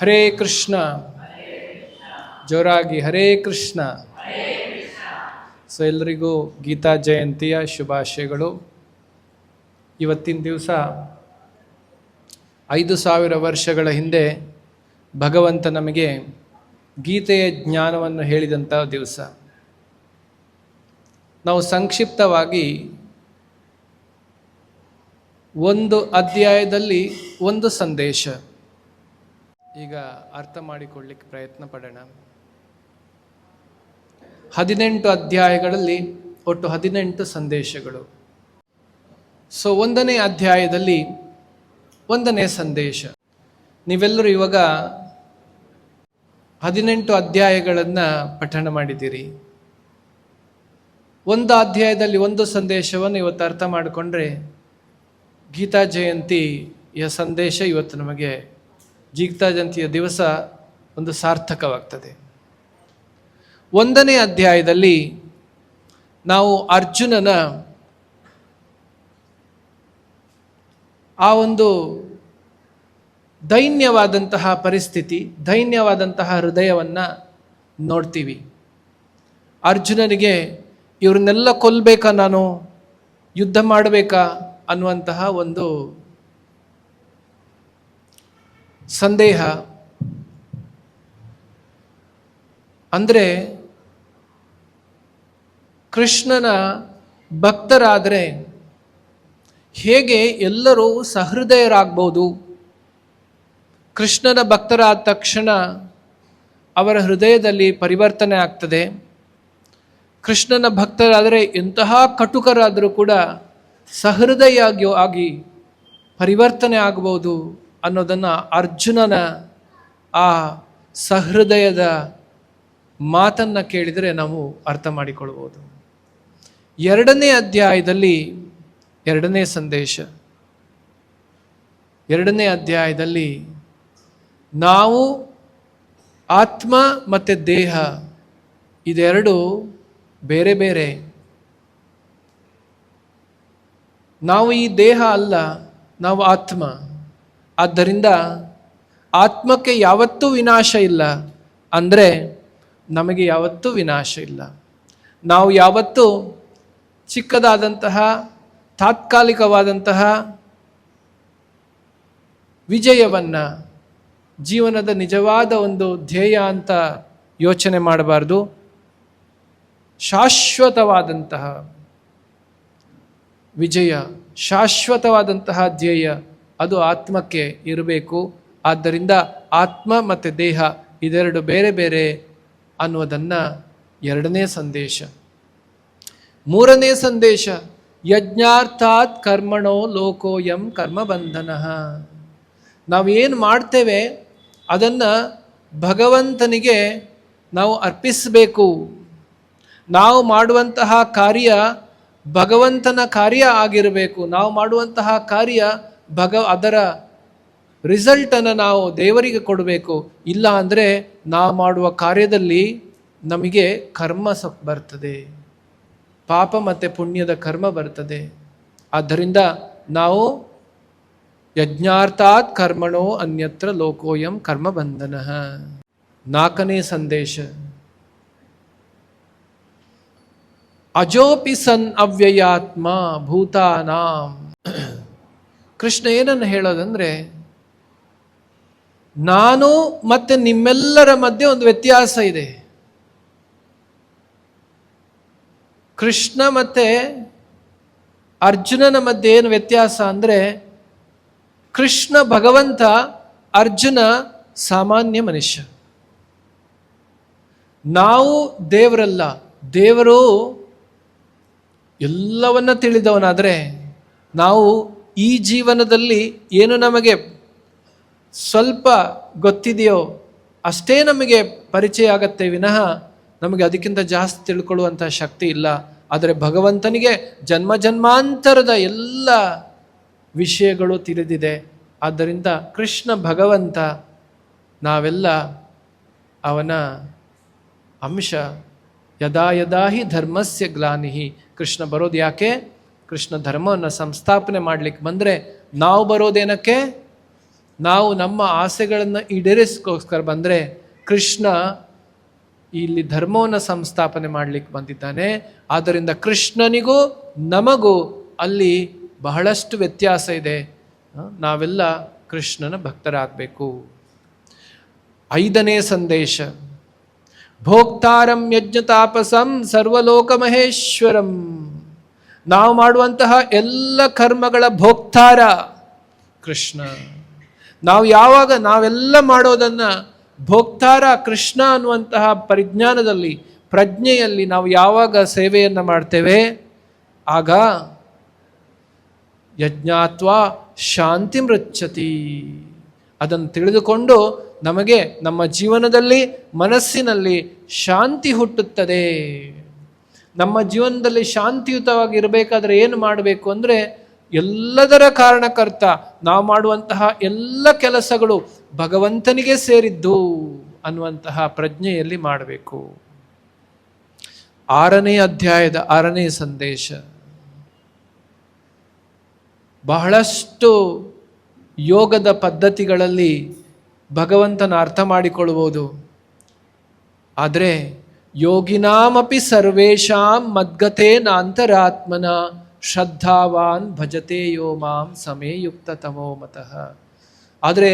ಹರೇ ಕೃಷ್ಣ. ಜೋರಾಗಿ ಹರೇ ಕೃಷ್ಣ. ಸೊ ಎಲ್ಲರಿಗೂ ಗೀತಾ ಜಯಂತಿಯ ಶುಭಾಶಯಗಳು. ಇವತ್ತಿನ ದಿವಸ ಐದು ಸಾವಿರ ವರ್ಷಗಳ ಹಿಂದೆ ಭಗವಂತ ನಮಗೆ ಗೀತೆಯ ಜ್ಞಾನವನ್ನು ಹೇಳಿದಂಥ ದಿವಸ. ನಾವು ಸಂಕ್ಷಿಪ್ತವಾಗಿ ಒಂದು ಅಧ್ಯಾಯದಲ್ಲಿ ಒಂದು ಸಂದೇಶ. ಈಗ ಅರ್ಥ ಮಾಡಿಕೊಳ್ಳಿಕ್ಕೆ ಪ್ರಯತ್ನ ಪಡೋಣ. ಹದಿನೆಂಟು ಅಧ್ಯಾಯಗಳಲ್ಲಿ ಒಟ್ಟು ಹದಿನೆಂಟು ಸಂದೇಶಗಳು. ಸೊ ಒಂದನೇ ಅಧ್ಯಾಯದಲ್ಲಿ ಒಂದನೇ ಸಂದೇಶ. ನೀವೆಲ್ಲರೂ ಇವಾಗ ಹದಿನೆಂಟು ಅಧ್ಯಾಯಗಳನ್ನು ಪಠಣ ಮಾಡಿದ್ದೀರಿ. ಒಂದು ಅಧ್ಯಾಯದಲ್ಲಿ ಒಂದು ಸಂದೇಶವನ್ನು ಇವತ್ತು ಅರ್ಥ ಮಾಡಿಕೊಂಡ್ರೆ ಗೀತಾ ಜಯಂತಿಯ ಸಂದೇಶ ಇವತ್ತು ನಮಗೆ ಗೀತಾ ಜಯಂತಿಯ ದಿವಸ ಒಂದು ಸಾರ್ಥಕವಾಗ್ತದೆ. ಒಂದನೇ ಅಧ್ಯಾಯದಲ್ಲಿ ನಾವು ಅರ್ಜುನನ ಆ ಒಂದು ದೈನ್ಯವಾದಂತಹ ಪರಿಸ್ಥಿತಿ, ದೈನ್ಯವಾದಂತಹ ಹೃದಯವನ್ನು ನೋಡ್ತೀವಿ. ಅರ್ಜುನನಿಗೆ ಇವ್ರನ್ನೆಲ್ಲ ಕೊಲ್ಲಬೇಕಾ ನಾನು? ಯುದ್ಧ ಮಾಡಬೇಕಾ ಅನ್ನುವಂತಹ ಒಂದು ಸಂದೇಹ. ಅಂದರೆ ಕೃಷ್ಣನ ಭಕ್ತರಾದರೆ ಹೇಗೆ ಎಲ್ಲರೂ ಸಹೃದಯರಾಗ್ಬೋದು? ಕೃಷ್ಣನ ಭಕ್ತರಾದ ತಕ್ಷಣ ಅವರ ಹೃದಯದಲ್ಲಿ ಪರಿವರ್ತನೆ ಆಗ್ತದೆ. ಕೃಷ್ಣನ ಭಕ್ತರಾದರೆ ಎಂತಹ ಕಟುಕರಾದರೂ ಕೂಡ ಸಹೃದಯಾಗಿ ಆಗಿ ಪರಿವರ್ತನೆ ಆಗಬಹುದು ಅನ್ನೋದನ್ನು ಅರ್ಜುನನ ಆ ಸಹೃದಯದ ಮಾತನ್ನು ಕೇಳಿದರೆ ನಾವು ಅರ್ಥ ಮಾಡಿಕೊಳ್ಬೋದು ಎರಡನೇ ಅಧ್ಯಾಯದಲ್ಲಿ, ಎರಡನೇ ಸಂದೇಶ. ಎರಡನೇ ಅಧ್ಯಾಯದಲ್ಲಿ, ನಾವು ಆತ್ಮ ಮತ್ತು ದೇಹ ಇದೆರಡು ಬೇರೆ ಬೇರೆ. ನಾವು ಈ ದೇಹ ಅಲ್ಲ, ನಾವು ಆತ್ಮ. ಆದ್ದರಿಂದ ಆತ್ಮಕ್ಕೆ ಯಾವತ್ತೂ ವಿನಾಶ ಇಲ್ಲ. ಅಂದರೆ ನಮಗೆ ಯಾವತ್ತೂ ವಿನಾಶ ಇಲ್ಲ. ನಾವು ಯಾವತ್ತೂ ಚಿಕ್ಕದಾದಂತಹ, ತಾತ್ಕಾಲಿಕವಾದಂತಹ ವಿಜಯವನ್ನು, ಜೀವನದ ನಿಜವಾದ ಒಂದು ಧ್ಯೇಯ ಅಂತ ಯೋಚನೆ ಮಾಡಬಾರ್ದು. ಶಾಶ್ವತವಾದಂತಹ ವಿಜಯ, ಶಾಶ್ವತವಾದಂತಹ ಧ್ಯೇಯ ಅದು ಆತ್ಮಕ್ಕೆ ಇರಬೇಕು. ಆದ್ದರಿಂದ ಆತ್ಮ ಮತ್ತು ದೇಹ ಇದೆರಡು ಬೇರೆ ಬೇರೆ ಅನ್ನುವುದನ್ನು ಎರಡನೇ ಸಂದೇಶ. ಮೂರನೇ ಸಂದೇಶ, ಯಜ್ಞಾರ್ಥಾತ್ ಕರ್ಮಣೋ ಲೋಕೋಯಂ ಕರ್ಮಬಂಧನ. ನಾವೇನು ಮಾಡ್ತೇವೆ, ಅದನ್ನು ಭಗವಂತನಿಗೆ ನಾವು ಅರ್ಪಿಸಬೇಕು. ನಾವು ಮಾಡುವಂತಹ ಕಾರ್ಯ ಭಗವಂತನ ಕಾರ್ಯ ಆಗಿರಬೇಕು. ನಾವು ಮಾಡುವಂತಹ ಕಾರ್ಯ ಭಗ, ಅದರ ರಿಸಲ್ಟನ್ನು ನಾವು ದೇವರಿಗೆ ಕೊಡಬೇಕು. ಇಲ್ಲ ಅಂದರೆ ನಾವು ಮಾಡುವ ಕಾರ್ಯದಲ್ಲಿ ನಮಗೆ ಕರ್ಮ ಸ, ಬರ್ತದೆ. ಪಾಪ ಮತ್ತು ಪುಣ್ಯದ ಕರ್ಮ ಬರ್ತದೆ. ಆದ್ದರಿಂದ ನಾವು ಯಜ್ಞಾರ್ಥಾತ್ ಕರ್ಮಣೋ ಅನ್ಯತ್ರ ಲೋಕೋಯಂ ಕರ್ಮಬಂಧನ ನಾಲ್ಕನೇ ಸಂದೇಶ. ಅಜೋಪಿ ಸನ್ ಅವ್ಯಯಾತ್ಮ ಭೂತಾನಾಂ. ಕೃಷ್ಣ ಏನನ್ನು ಹೇಳೋದಂದ್ರೆ, ನಾನು ಮತ್ತೆ ನಿಮ್ಮೆಲ್ಲರ ಮಧ್ಯೆ ಒಂದು ವ್ಯತ್ಯಾಸ ಇದೆ. ಕೃಷ್ಣ ಮತ್ತೆ ಅರ್ಜುನನ ಮಧ್ಯೆ ಏನು ವ್ಯತ್ಯಾಸ ಅಂದರೆ, ಕೃಷ್ಣ ಭಗವಂತ ಅರ್ಜುನ ಸಾಮಾನ್ಯ ಮನುಷ್ಯ. ನಾವು ದೇವರಲ್ಲ, ದೇವರು ಎಲ್ಲವನ್ನ ತಿಳಿದವನಾದರೆ ನಾವು ಈ ಜೀವನದಲ್ಲಿ ಏನು ನಮಗೆ ಸ್ವಲ್ಪ ಗೊತ್ತಿದೆಯೋ ಅಷ್ಟೇ ನಮಗೆ ಪರಿಚಯ ಆಗತ್ತೆ ವಿನಃ ನಮಗೆ ಅದಕ್ಕಿಂತ ಜಾಸ್ತಿ ತಿಳ್ಕೊಳ್ಳುವಂಥ ಶಕ್ತಿ ಇಲ್ಲ. ಆದರೆ ಭಗವಂತನಿಗೆ ಜನ್ಮ ಜನ್ಮಾಂತರದ ಎಲ್ಲ ವಿಷಯಗಳು ತಿಳಿದಿದೆ. ಆದ್ದರಿಂದ ಕೃಷ್ಣ ಭಗವಂತ ನಾವೆಲ್ಲ ಅವನ ಅಂಶ ಯದಾ ಯದಾ ಹಿ ಧರ್ಮಸ್ಯ ಗ್ಲಾನಿಹಿ ಕೃಷ್ಣ ಬರೋದು ಯಾಕೆ? ಕೃಷ್ಣ ಧರ್ಮವನ್ನು ಸಂಸ್ಥಾಪನೆ ಮಾಡಲಿಕ್ಕೆ ಬಂದರೆ ನಾವು ಬರೋದೇನಕ್ಕೆ? ನಾವು ನಮ್ಮ ಆಸೆಗಳನ್ನು ಈಡೇರಿಸ್ಕೋಸ್ಕರ ಬಂದರೆ ಕೃಷ್ಣ ಇಲ್ಲಿ ಧರ್ಮವನ್ನು ಸಂಸ್ಥಾಪನೆ ಮಾಡಲಿಕ್ಕೆ ಬಂದಿದ್ದಾನೆ. ಆದ್ದರಿಂದ ಕೃಷ್ಣನಿಗೂ ನಮಗೂ ಅಲ್ಲಿ ಬಹಳಷ್ಟು ವ್ಯತ್ಯಾಸ ಇದೆ. ನಾವೆಲ್ಲ ಕೃಷ್ಣನ ಭಕ್ತರಾಗಬೇಕು. ಐದನೇ ಸಂದೇಶ. ಭೋಕ್ತಾರಂ ಯಜ್ಞ ತಾಪಸಂ ಸರ್ವಲೋಕ ಮಹೇಶ್ವರಂ ನಾವು ಮಾಡುವಂತಹ ಎಲ್ಲ ಕರ್ಮಗಳ ಭೋಕ್ತಾರ ಕೃಷ್ಣ. ನಾವು ಯಾವಾಗ ನಾವೆಲ್ಲ ಮಾಡೋದನ್ನ ಭೋಕ್ತಾರ ಕೃಷ್ಣ ಅನ್ನುವಂತಹ ಪರಿಜ್ಞಾನದಲ್ಲಿ, ಪ್ರಜ್ಞೆಯಲ್ಲಿ ನಾವು ಯಾವಾಗ ಸೇವೆಯನ್ನು ಮಾಡ್ತೇವೆ? ಆಗ ಯಜ್ಞಾತ್ವ ಶಾಂತಿ ಮೃಚ್ಛತಿ. ಅದನ್ನು ತಿಳಿದುಕೊಂಡು ನಮಗೆ ನಮ್ಮ ಜೀವನದಲ್ಲಿ ಮನಸ್ಸಿನಲ್ಲಿ ಶಾಂತಿ ಹುಟ್ಟುತ್ತದೆ. ನಮ್ಮ ಜೀವನದಲ್ಲಿ ಶಾಂತಿಯುತವಾಗಿ ಇರಬೇಕಾದ್ರೆ ಏನು ಮಾಡಬೇಕು ಅಂದರೆ ಎಲ್ಲದರ ಕಾರಣಕರ್ತ ನಾವು ಮಾಡುವಂತಹ ಎಲ್ಲ ಕೆಲಸಗಳು ಭಗವಂತನಿಗೆ ಸೇರಿದ್ದು ಅನ್ನುವಂತಹ ಪ್ರಜ್ಞೆಯಲ್ಲಿ ಮಾಡಬೇಕು. ಆರನೇ ಅಧ್ಯಾಯದ ಆರನೇ ಸಂದೇಶ. ಬಹಳಷ್ಟು ಯೋಗದ ಪದ್ಧತಿಗಳಲ್ಲಿ ಭಗವಂತನ ಅರ್ಥ ಮಾಡಿಕೊಳ್ಳಬಹುದು ಆದರೆ ಯೋಗಿನಾಮಪಿ ಸರ್ವೇಷಾಂ ಮದ್ಗತೆ ನಾಂತರಾತ್ಮನ ಶ್ರದ್ಧಾವಾನ್ ಭಜತೆ ಯೋ ಮಾಂ ಸಮೇಯುಕ್ತ ತಮೋ ಮತಃ ಆದರೆ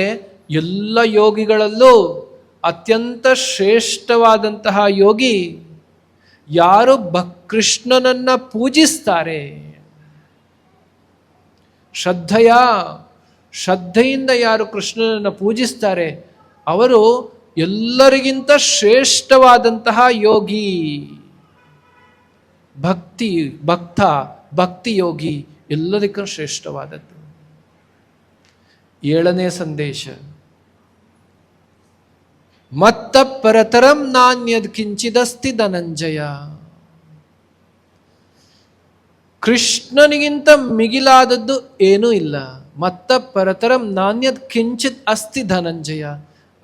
ಎಲ್ಲ ಯೋಗಿಗಳಲ್ಲೂ ಅತ್ಯಂತ ಶ್ರೇಷ್ಠವಾದಂತಹ ಯೋಗಿ ಯಾರು ಭ ಕೃಷ್ಣನನ್ನ ಪೂಜಿಸ್ತಾರೆ? ಶ್ರದ್ಧೆಯ, ಶ್ರದ್ಧೆಯಿಂದ ಯಾರು ಕೃಷ್ಣನನ್ನು ಪೂಜಿಸ್ತಾರೆ? ಅವರು ಎಲ್ಲರಿಗಿಂತ ಶ್ರೇಷ್ಠವಾದಂತಹ ಯೋಗಿ. ಭಕ್ತಿ, ಭಕ್ತ, ಭಕ್ತಿ ಯೋಗಿ ಎಲ್ಲದಕ್ಕಿಂತ ಶ್ರೇಷ್ಠವಾದದ್ದು. ಏಳನೇ ಸಂದೇಶ. ಮತ್ತ ಪರತರಂ ನಾಣ್ಯದ್ ಕಿಂಚಿದಸ್ತಿ ಧನಂಜಯ. ಕೃಷ್ಣನಿಗಿಂತ ಮಿಗಿಲಾದದ್ದು ಏನೂ ಇಲ್ಲ. ಮತ್ತ ಪರತರಂ ನಾಣ್ಯದ್ ಕಿಂಚಿತ್ ಅಸ್ತಿ ಧನಂಜಯ.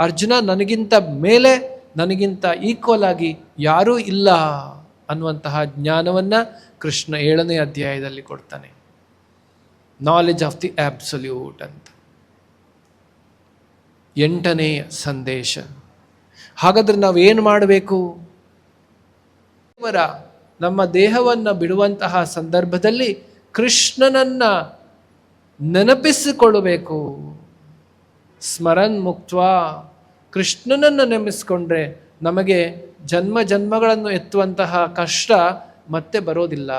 ಅರ್ಜುನ ನನಗಿಂತ ಮೇಲೆ, ನನಗಿಂತ ಈಕ್ವಲ್ ಆಗಿ ಯಾರೂ ಇಲ್ಲ ಅನ್ನುವಂತಹ ಜ್ಞಾನವನ್ನು ಕೃಷ್ಣ ಏಳನೇ ಅಧ್ಯಾಯದಲ್ಲಿ ಕೊಡ್ತಾನೆ. ನಾಲೆಜ್ ಆಫ್ ದಿ ಆಬ್ಸಲ್ಯೂಟ್ ಅಂತ. ಎಂಟನೇ ಸಂದೇಶ. ಹಾಗಾದ್ರೆ ಏನು ಮಾಡಬೇಕು? ದೇವರ, ನಮ್ಮ ದೇಹವನ್ನು ಬಿಡುವಂತಹ ಸಂದರ್ಭದಲ್ಲಿ ಕೃಷ್ಣನನ್ನ ನೆನಪಿಸಿಕೊಳ್ಳಬೇಕು. ಸ್ಮರನ್ ಮುಕ್ತ ಕೃಷ್ಣನನ್ನು ನೆಮಿಸ್ಕೊಂಡ್ರೆ ನಮಗೆ ಜನ್ಮ ಜನ್ಮಗಳನ್ನು ಎತ್ತುವಂತಹ ಕಷ್ಟ ಮತ್ತೆ ಬರೋದಿಲ್ಲ.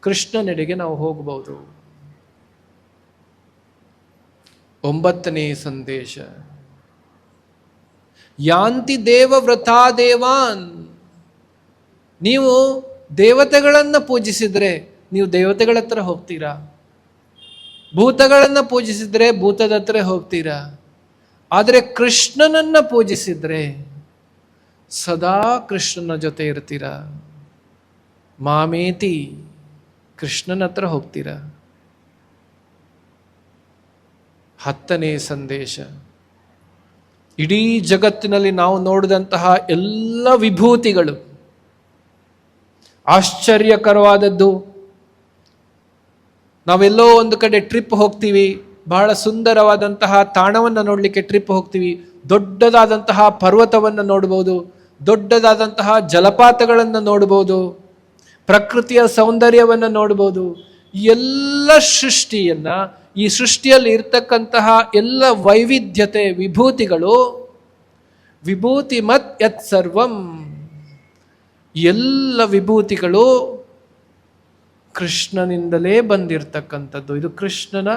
ಕೃಷ್ಣನೆಡೆಗೆ ನಾವು ಹೋಗಬಹುದು. ಒಂಬತ್ತನೇ ಸಂದೇಶ. ಯಾಂತಿ ದೇವ ವ್ರತಾ ದೇವಾನ್. ನೀವು ದೇವತೆಗಳನ್ನು ಪೂಜಿಸಿದ್ರೆ ನೀವು ದೇವತೆಗಳ ಹತ್ರ ಹೋಗ್ತೀರಾ? ಭೂತಗಳನ್ನು ಪೂಜಿಸಿದ್ರೆ ಭೂತದ ಹತ್ರ ಹೋಗ್ತೀರಾ? ಆದರೆ ಕೃಷ್ಣನನ್ನು ಪೂಜಿಸಿದರೆ ಸದಾ ಕೃಷ್ಣನ ಜೊತೆ ಇರ್ತೀರ? ಮಾಮೇತಿ ಕೃಷ್ಣನ ಹತ್ರ ಹೋಗ್ತೀರ? ಹತ್ತನೇ ಸಂದೇಶ. ಇಡೀ ಜಗತ್ತಿನಲ್ಲಿ ನಾವು ನೋಡಿದಂತಹ ಎಲ್ಲ ವಿಭೂತಿಗಳು ಆಶ್ಚರ್ಯಕರವಾದದ್ದು. ನಾವೆಲ್ಲೋ ಒಂದು ಕಡೆ ಟ್ರಿಪ್ ಹೋಗ್ತೀವಿ. ಬಹಳ ಸುಂದರವಾದಂತಹ ತಾಣವನ್ನು ನೋಡಲಿಕ್ಕೆ ಟ್ರಿಪ್ ಹೋಗ್ತೀವಿ. ದೊಡ್ಡದಾದಂತಹ ಪರ್ವತವನ್ನು ನೋಡ್ಬೋದು. ದೊಡ್ಡದಾದಂತಹ ಜಲಪಾತಗಳನ್ನು ನೋಡ್ಬೋದು. ಪ್ರಕೃತಿಯ ಸೌಂದರ್ಯವನ್ನು ನೋಡ್ಬೋದು. ಎಲ್ಲ ಸೃಷ್ಟಿಯನ್ನ, ಈ ಸೃಷ್ಟಿಯಲ್ಲಿ ಇರ್ತಕ್ಕಂತಹ ಎಲ್ಲ ವೈವಿಧ್ಯತೆ, ವಿಭೂತಿಗಳು, ವಿಭೂತಿ ಮತ್ ಯತ್ ಸರ್ವಂ. ಎಲ್ಲ ವಿಭೂತಿಗಳು ಕೃಷ್ಣನಿಂದಲೇ ಬಂದಿರತಕ್ಕಂಥದ್ದು. ಇದು ಕೃಷ್ಣನ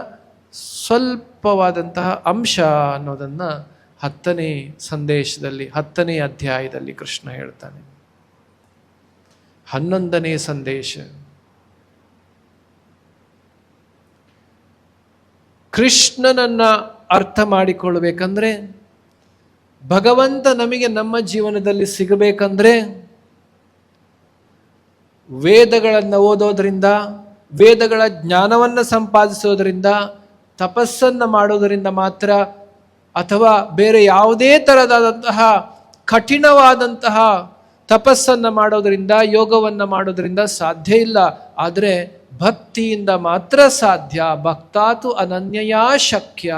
ಸ್ವಲ್ಪವಾದಂತಹ ಅಂಶ ಅನ್ನೋದನ್ನ ಹತ್ತನೇ ಸಂದೇಶದಲ್ಲಿ, ಹತ್ತನೇ ಅಧ್ಯಾಯದಲ್ಲಿ ಕೃಷ್ಣ ಹೇಳ್ತಾನೆ. ಹನ್ನೊಂದನೇ ಸಂದೇಶ. ಕೃಷ್ಣನನ್ನ ಅರ್ಥ ಮಾಡಿಕೊಳ್ಬೇಕಂದ್ರೆ ಭಗವಂತ ನಮಗೆ ನಮ್ಮ ಜೀವನದಲ್ಲಿ ಸಿಗಬೇಕಂದ್ರೆ, ವೇದಗಳನ್ನು ಓದೋದ್ರಿಂದ, ವೇದಗಳ ಜ್ಞಾನವನ್ನು ಸಂಪಾದಿಸೋದ್ರಿಂದ ತಪಸ್ಸನ್ನು ಮಾಡೋದರಿಂದ ಮಾತ್ರ ಅಥವಾ ಬೇರೆ ಯಾವುದೇ ಥರದಾದಂತಹ ಕಠಿಣವಾದಂತಹ ತಪಸ್ಸನ್ನು ಮಾಡೋದರಿಂದ, ಯೋಗವನ್ನು ಮಾಡೋದರಿಂದ ಸಾಧ್ಯ ಇಲ್ಲ. ಆದರೆ ಭಕ್ತಿಯಿಂದ ಮಾತ್ರ ಸಾಧ್ಯ. ಭಕ್ತಾತು ಅನನ್ಯಯಾ ಶಕ್ಯ.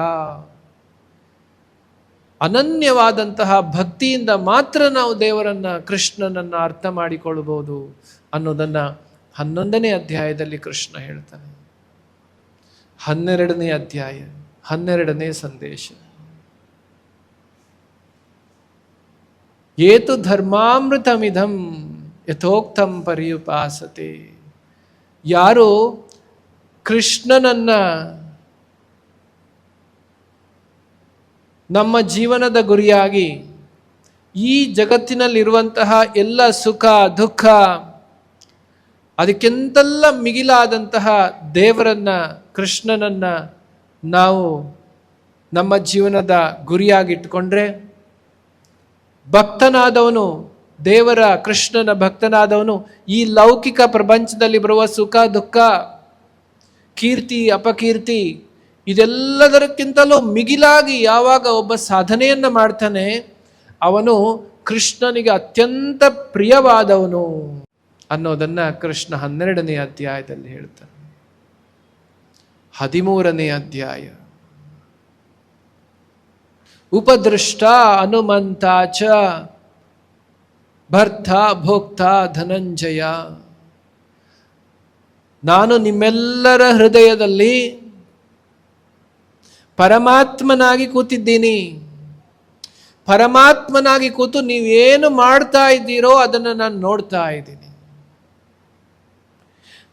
ಅನನ್ಯವಾದಂತಹ ಭಕ್ತಿಯಿಂದ ಮಾತ್ರ ನಾವು ದೇವರನ್ನ, ಕೃಷ್ಣನನ್ನು ಅರ್ಥ ಮಾಡಿಕೊಳ್ಳಬಹುದು ಅನ್ನೋದನ್ನ ಹನ್ನೊಂದನೇ ಅಧ್ಯಾಯದಲ್ಲಿ ಕೃಷ್ಣ ಹೇಳ್ತಾನೆ. ಹನ್ನೆರಡನೇ ಅಧ್ಯಾಯ, ಹನ್ನೆರಡನೇ ಸಂದೇಶ. ಏತು ಧರ್ಮಾಮೃತಮಿದಂ ಯಥೋಕ್ತಂ ಪರಿಯುಪಾಸತೆ. ಯಾರು ಕೃಷ್ಣನನ್ನ ನಮ್ಮ ಜೀವನದ ಗುರಿಯಾಗಿ ಈ ಜಗತ್ತಿನಲ್ಲಿರುವಂತಹ ಎಲ್ಲ ಸುಖ, ದುಃಖ ಅದಕ್ಕೆಂತೆಲ್ಲ ಮಿಗಿಲಾದಂತಹ ದೇವರನ್ನ, ಕೃಷ್ಣನನ್ನ ನಾವು ನಮ್ಮ ಜೀವನದ ಗುರಿಯಾಗಿಟ್ಟುಕೊಂಡ್ರೆ ಭಕ್ತನಾದವನು, ದೇವರ, ಕೃಷ್ಣನ ಭಕ್ತನಾದವನು ಈ ಲೌಕಿಕ ಪ್ರಪಂಚದಲ್ಲಿ ಬರುವ ಸುಖ, ದುಃಖ, ಕೀರ್ತಿ, ಅಪಕೀರ್ತಿ ಇದೆಲ್ಲದರಕ್ಕಿಂತಲೂ ಮಿಗಿಲಾಗಿ ಯಾವಾಗ ಒಬ್ಬ ಸಾಧನೆಯನ್ನ ಮಾಡ್ತಾನೆ, ಅವನು ಕೃಷ್ಣನಿಗೆ ಅತ್ಯಂತ ಪ್ರಿಯವಾದವನು. ಅನ್ನೋದನ್ನ ಕೃಷ್ಣ ಹನ್ನೆರಡನೇ ಅಧ್ಯಾಯದಲ್ಲಿ ಹೇಳ್ತಾನೆ. ಹದಿಮೂರನೇ ಅಧ್ಯಾಯ. ಉಪದೃಷ್ಟ ಹನುಮಂತ ಚ ಭರ್ತ ಭೋಕ್ತ ಧನಂಜಯ. ನಾನು ನಿಮ್ಮೆಲ್ಲರ ಹೃದಯದಲ್ಲಿ ಪರಮಾತ್ಮನಾಗಿ ಕೂತಿದ್ದೀನಿ. ಪರಮಾತ್ಮನಾಗಿ ಕೂತು ನೀವೇನು ಮಾಡ್ತಾ ಇದ್ದೀರೋ ಅದನ್ನು ನಾನು ನೋಡ್ತಾ ಇದ್ದೀನಿ.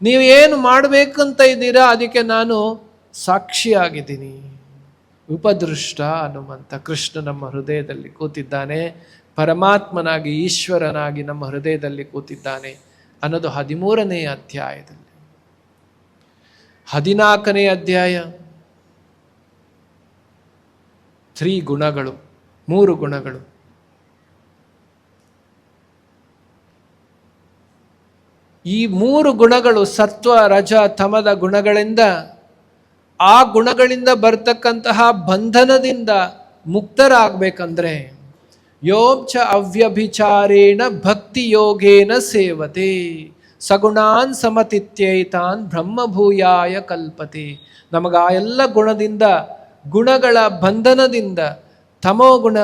ನೀವೇನು ಮಾಡಬೇಕಂತ ಇದ್ದೀರಾ? ಅದಕ್ಕೆ ನಾನು ಸಾಕ್ಷಿಯಾಗಿದ್ದೀನಿ. ಉಪದೃಷ್ಟ ಹನುಮಂತ ಕೃಷ್ಣ ನಮ್ಮ ಹೃದಯದಲ್ಲಿ ಕೂತಿದ್ದಾನೆ. ಪರಮಾತ್ಮನಾಗಿ, ಈಶ್ವರನಾಗಿ ನಮ್ಮ ಹೃದಯದಲ್ಲಿ ಕೂತಿದ್ದಾನೆ ಅನ್ನೋದು ಹದಿಮೂರನೇ ಅಧ್ಯಾಯದಲ್ಲಿ. ಹದಿನಾಲ್ಕನೇ ಅಧ್ಯಾಯ. ತ್ರೀ ಗುಣಗಳು, ಮೂರು ಗುಣಗಳು. ಈ ಮೂರು ಗುಣಗಳು ಸತ್ವ, ರಜ, ತಮದ ಗುಣಗಳಿಂದ, ಆ ಗುಣಗಳಿಂದ ಬರ್ತಕ್ಕಂತಹ ಬಂಧನದಿಂದ ಮುಕ್ತರಾಗಬೇಕಂದ್ರೆ ಯೋಂಚ ಅವ್ಯಭಿಚಾರೇಣ ಭಕ್ತಿ ಯೋಗೇನ ಸೇವತೆ, ಸಗುಣಾನ್ ಸಮತಿತ್ಯೈತಾನ್ ಬ್ರಹ್ಮಭೂಯಾಯ ಕಲ್ಪತೆ. ನಮಗ ಆ ಎಲ್ಲ ಗುಣದಿಂದ, ಗುಣಗಳ ಬಂಧನದಿಂದ ತಮೋಗುಣ,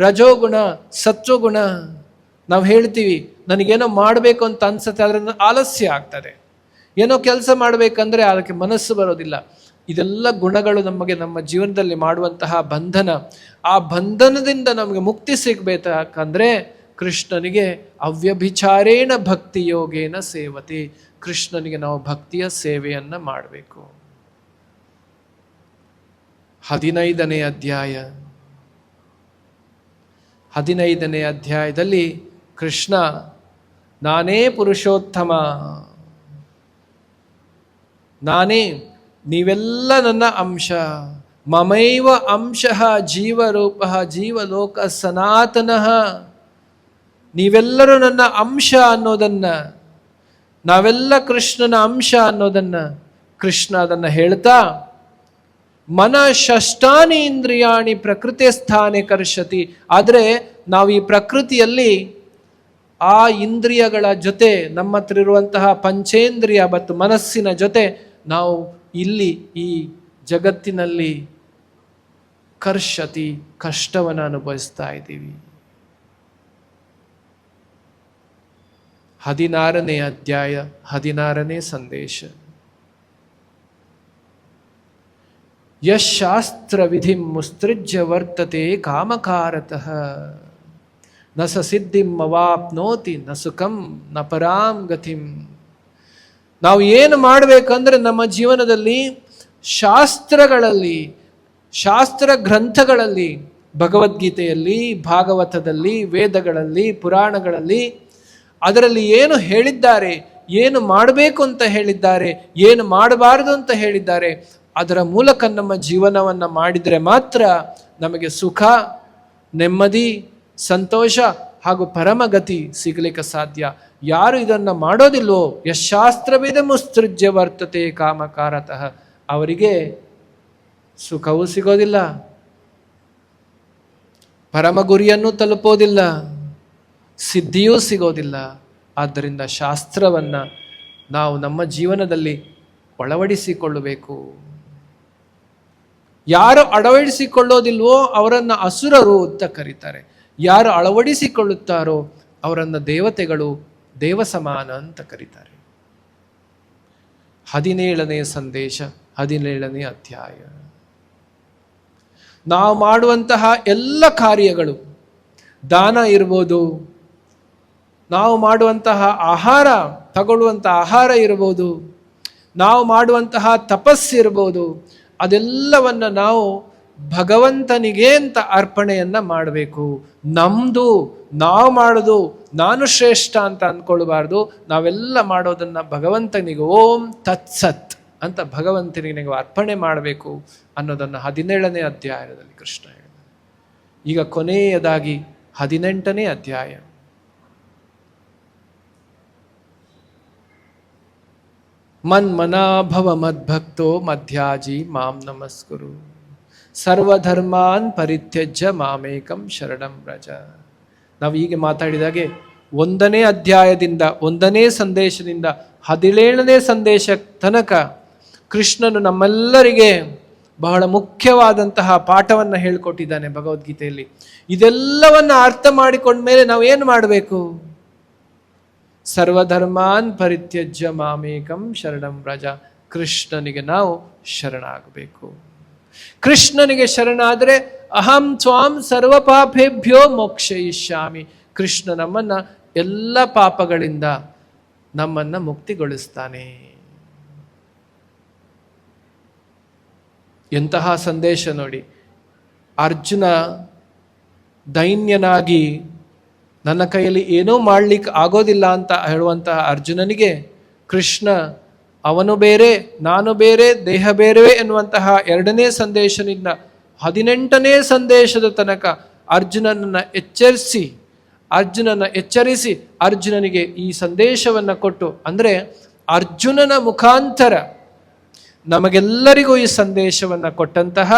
ರಜೋಗುಣ, ಸತ್ವಗುಣ ನಾವು ಹೇಳ್ತೀವಿ. ನನಗೇನೋ ಮಾಡಬೇಕು ಅಂತ ಅನ್ಸುತ್ತೆ, ಅದರಿಂದ ಆಲಸ್ಯ ಆಗ್ತದೆ. ಏನೋ ಕೆಲಸ ಮಾಡಬೇಕಂದ್ರೆ ಅದಕ್ಕೆ ಮನಸ್ಸು ಬರೋದಿಲ್ಲ. ಇದೆಲ್ಲ ಗುಣಗಳು ನಮಗೆ ನಮ್ಮ ಜೀವನದಲ್ಲಿ ಮಾಡುವಂತಹ ಬಂಧನ. ಆ ಬಂಧನದಿಂದ ನಮಗೆ ಮುಕ್ತಿ ಸಿಗಬೇಕಂದ್ರೆ ಕೃಷ್ಣನಿಗೆ ಅವ್ಯಭಿಚಾರೇಣ ಭಕ್ತಿ ಯೋಗೇನ ಸೇವತೆ. ಕೃಷ್ಣನಿಗೆ ನಾವು ಭಕ್ತಿಯ ಸೇವೆಯನ್ನ ಮಾಡಬೇಕು. ಹದಿನೈದನೇ ಅಧ್ಯಾಯ. ಹದಿನೈದನೇ ಅಧ್ಯಾಯದಲ್ಲಿ ಕೃಷ್ಣ ನಾನೇ ಪುರುಷೋತ್ತಮ. ನಾನೇ ನೀವೆಲ್ಲ ನನ್ನ ಅಂಶ. ಮಮೈವ ಅಂಶ ಜೀವರೂಪ ಜೀವಲೋಕ ಸನಾತನಃ. ನೀವೆಲ್ಲರೂ ನನ್ನ ಅಂಶ ಅನ್ನೋದನ್ನ. ನಾವೆಲ್ಲ ಕೃಷ್ಣನ ಅಂಶ ಅನ್ನೋದನ್ನ. ಕೃಷ್ಣ ಅದನ್ನ ಹೇಳ್ತಾ, ಮನ ಷಷ್ಟಾನಿ ಇಂದ್ರಿಯಾಣಿ ಪ್ರಕೃತಿ ಸ್ಥಾನೆ ಕರ್ಷತಿ. ಆದರೆ ನಾವು ಈ ಪ್ರಕೃತಿಯಲ್ಲಿ ಆ ಇಂದ್ರಿಯಗಳ ಜೊತೆ ನಮ್ಮ ಹತ್ರ ಇರುವಂತಹ ಪಂಚೇಂದ್ರಿಯ ಮತ್ತು ಮನಸ್ಸಿನ ಜೊತೆ ನಾವು ಇಲ್ಲಿ ಈ ಜಗತ್ತಿನಲ್ಲಿ ಕರ್ಷತಿ ಕಷ್ಟವನ್ನು ಅನುಭವಿಸ್ತಾ ಇದ್ದೀವಿ. ಹದಿನಾರನೇ ಅಧ್ಯಾಯ, ಹದಿನಾರನೇ ಸಂದೇಶ. ಯಶಾಸ್ತ್ರ ವಿಧಿ ಮುಸ್ತೃಜ್ಯ ವರ್ತತೆ ಕಾಮಕಾರತಃ. ನ ಸ ಸಿದ್ಧಿಂ ಅವಾಪ್ನೋತಿ ನ ಸುಖಂ ನ ಪರಾಂ ಗತಿಂ. ನಾವು ಏನು ಮಾಡಬೇಕಂದ್ರೆ ನಮ್ಮ ಜೀವನದಲ್ಲಿ ಶಾಸ್ತ್ರಗಳಲ್ಲಿ, ಶಾಸ್ತ್ರ ಗ್ರಂಥಗಳಲ್ಲಿ, ಭಗವದ್ಗೀತೆಯಲ್ಲಿ, ಭಾಗವತದಲ್ಲಿ, ವೇದಗಳಲ್ಲಿ, ಪುರಾಣಗಳಲ್ಲಿ ಅದರಲ್ಲಿ ಏನು ಹೇಳಿದ್ದಾರೆ, ಏನು ಮಾಡಬೇಕು ಅಂತ ಹೇಳಿದ್ದಾರೆ, ಏನು ಮಾಡಬಾರದು ಅಂತ ಹೇಳಿದ್ದಾರೆ, ಅದರ ಮೂಲಕ ನಮ್ಮ ಜೀವನವನ್ನು ಮಾಡಿದರೆ ಮಾತ್ರ ನಮಗೆ ಸುಖ, ನೆಮ್ಮದಿ ಸಂತೋಷ ಹಾಗೂ ಪರಮಗತಿ ಸಿಗಲಿಕ್ಕೆ ಸಾಧ್ಯ. ಯಾರು ಇದನ್ನು ಮಾಡೋದಿಲ್ವೋ, ಯಶಾಸ್ತ್ರವಿದೆ ಮುಸ್ತೃಜ್ಯ ವರ್ತತೆ ಕಾಮಕಾರತಃ. ಅವರಿಗೆ ಸುಖವೂ ಸಿಗೋದಿಲ್ಲ. ಪರಮ ಗುರಿಯನ್ನು ತಲುಪೋದಿಲ್ಲ. ಸಿದ್ಧಿಯೂ ಸಿಗೋದಿಲ್ಲ. ಆದ್ದರಿಂದ ಶಾಸ್ತ್ರವನ್ನು ನಾವು ನಮ್ಮ ಜೀವನದಲ್ಲಿ ಒಳವಡಿಸಿಕೊಳ್ಳಬೇಕು ಯಾರು ಅಳವಡಿಸಿಕೊಳ್ಳೋದಿಲ್ವೋ, ಅವರನ್ನು ಅಸುರರು ಅಂತ ಕರೀತಾರೆ. ಯಾರು ಅಳವಡಿಸಿಕೊಳ್ಳುತ್ತಾರೋ ಅವರನ್ನು ದೇವತೆಗಳು ದೇವ ಸಮಾನ ಅಂತ ಕರೀತಾರೆ. ಹದಿನೇಳನೇ ಸಂದೇಶ, ಹದಿನೇಳನೇ ಅಧ್ಯಾಯ. ನಾವು ಮಾಡುವಂತಹ ಎಲ್ಲ ಕಾರ್ಯಗಳು, ದಾನ ಇರ್ಬೋದು, ನಾವು ಮಾಡುವಂತಹ ಆಹಾರ ತಗೊಳ್ಳುವಂತಹ ಆಹಾರ ಇರ್ಬೋದು, ನಾವು ಮಾಡುವಂತಹ ತಪಸ್ಸಿರ್ಬೋದು ಅದೆಲ್ಲವನ್ನು ನಾವು ಭಗವಂತನಿಗೆ ಅಂತ ಅರ್ಪಣೆಯನ್ನ ಮಾಡಬೇಕು. ನಮ್ದು, ನಾವು ಮಾಡೋದು, ನಾನು ಶ್ರೇಷ್ಠ ಅಂತ ಅಂದ್ಕೊಳ್ಬಾರ್ದು ನಾವೆಲ್ಲ ಮಾಡೋದನ್ನ ಭಗವಂತನಿಗೆ ಓಂ ತತ್ಸತ್ ಅಂತ ಭಗವಂತನಿಗೆ ನೀವು ಅರ್ಪಣೆ ಮಾಡಬೇಕು ಅನ್ನೋದನ್ನ ಹದಿನೇಳನೇ ಅಧ್ಯಾಯದಲ್ಲಿ ಕೃಷ್ಣ ಹೇಳಿದ ಈಗ ಕೊನೆಯದಾಗಿ ಹದಿನೆಂಟನೇ ಅಧ್ಯಾಯ. ಮನ್ಮನಾಭವ ಮದ್ಭಕ್ತೋ ಮಧ್ಯಾಜಿ ಮಾಂ ನಮಸ್ಕುರು. ಸರ್ವಧರ್ಮಾನ್ ಪರಿತ್ಯಜ್ಯ ಮಾಮೇಕಂ ಶರಣಂ ರಜ. ನಾವು ಹೀಗೆ ಮಾತಾಡಿದಾಗೆ ಒಂದನೇ ಅಧ್ಯಾಯದಿಂದ, ಒಂದನೇ ಸಂದೇಶದಿಂದ, ಹದಿನೇಳನೇ ಸಂದೇಶ ತನಕ ಕೃಷ್ಣನು ನಮ್ಮೆಲ್ಲರಿಗೆ ಬಹಳ ಮುಖ್ಯವಾದಂತಹ ಪಾಠವನ್ನು ಹೇಳಿಕೊಟ್ಟಿದ್ದಾನೆ ಭಗವದ್ಗೀತೆಯಲ್ಲಿ. ಇದೆಲ್ಲವನ್ನ ಅರ್ಥ ಮಾಡಿಕೊಂಡ ಮೇಲೆ ನಾವು ಏನು ಮಾಡಬೇಕು? ಸರ್ವಧರ್ಮಾನ್ ಪರಿತ್ಯಜ್ಯ ಮಾಮೇಕಂ ಶರಣಂ ರಜ. ಕೃಷ್ಣನಿಗೆ ನಾವು ಶರಣಾಗಬೇಕು. ಕೃಷ್ಣನಿಗೆ ಶರಣಾದರೆ ಅಹಂ ಸ್ವಾಂ ಸರ್ವ ಪಾಪೇಭ್ಯೋ ಮೋಕ್ಷಯಿಷ್ಯಾಮಿ. ಕೃಷ್ಣ ನಮ್ಮನ್ನ ಎಲ್ಲ ಪಾಪಗಳಿಂದ ನಮ್ಮನ್ನ ಮುಕ್ತಿಗೊಳಿಸ್ತಾನೆ. ಎಂತಹ ಸಂದೇಶ ನೋಡಿ. ಅರ್ಜುನ ದೈನ್ಯನಾಗಿ ನನ್ನ ಕೈಯಲ್ಲಿ ಏನೂ ಮಾಡ್ಲಿಕ್ಕೆ ಆಗೋದಿಲ್ಲ ಅಂತ ಹೇಳುವಂತಹ ಅರ್ಜುನನಿಗೆ ಕೃಷ್ಣ ಅವನು ಬೇರೆ, ನಾನು ಬೇರೆ, ದೇಹ ಬೇರೆವೇ ಎನ್ನುವಂತಹ ಎರಡನೇ ಸಂದೇಶದಿಂದ ಹದಿನೆಂಟನೇ ಸಂದೇಶದ ತನಕ ಅರ್ಜುನನನ್ನು ಎಚ್ಚರಿಸಿ, ಅರ್ಜುನನ ಎಚ್ಚರಿಸಿ ಅರ್ಜುನನಿಗೆ ಈ ಸಂದೇಶವನ್ನು ಕೊಟ್ಟು, ಅಂದರೆ ಅರ್ಜುನನ ಮುಖಾಂತರ ನಮಗೆಲ್ಲರಿಗೂ ಈ ಸಂದೇಶವನ್ನು ಕೊಟ್ಟಂತಹ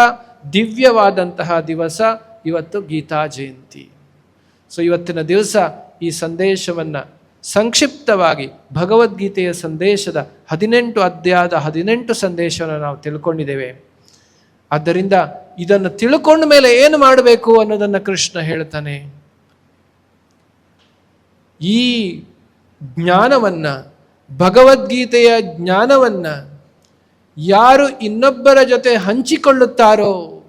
ದಿವ್ಯವಾದಂತಹ ದಿವಸ ಇವತ್ತು ಗೀತಾ ಜಯಂತಿ. ಸೊ ಇವತ್ತಿನ ದಿವಸ ಈ ಸಂದೇಶವನ್ನು ಸಂಕ್ಷಿಪ್ತವಾಗಿ ಭಗವದ್ಗೀತೆಯ ಸಂದೇಶದ ಹದಿನೆಂಟು ಅಧ್ಯಾಯದ ಹದಿನೆಂಟು ಸಂದೇಶವನ್ನು ನಾವು ತಿಳ್ಕೊಂಡಿದ್ದೇವೆ. ಆದ್ದರಿಂದ ಇದನ್ನು ತಿಳ್ಕೊಂಡ ಮೇಲೆ ಏನು ಮಾಡಬೇಕು ಅನ್ನೋದನ್ನು ಕೃಷ್ಣ ಹೇಳ್ತಾನೆ. ಈ ಜ್ಞಾನವನ್ನ, ಭಗವದ್ಗೀತೆಯ ಜ್ಞಾನವನ್ನ ಯಾರು ಇನ್ನೊಬ್ಬರ ಜೊತೆ ಹಂಚಿಕೊಳ್ಳುತ್ತಾರೋ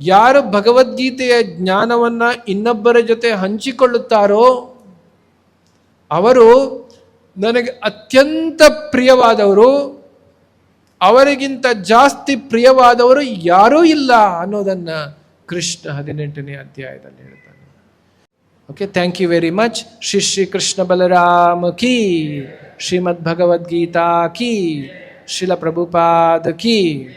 ಯಾರು ಭಗವದ್ಗೀತೆಯ ಜ್ಞಾನವನ್ನ ಇನ್ನೊಬ್ಬರ ಜೊತೆ ಹಂಚಿಕೊಳ್ಳುತ್ತಾರೋ ಅವರು ನನಗೆ ಅತ್ಯಂತ ಪ್ರಿಯವಾದವರು, ಅವರಿಗಿಂತ ಜಾಸ್ತಿ ಪ್ರಿಯವಾದವರು ಯಾರೂ ಇಲ್ಲ ಅನ್ನೋದನ್ನ ಕೃಷ್ಣ ಹದಿನೆಂಟನೇ ಅಧ್ಯಾಯದಲ್ಲಿ ಹೇಳ್ತಾನೆ. Okay thank you very much Shri Shri Krishna Balarama key, Shrimad Bhagavad Gita ಕೀ ಶಿಲ ಪ್ರಭುಪಾದ ಕೀ.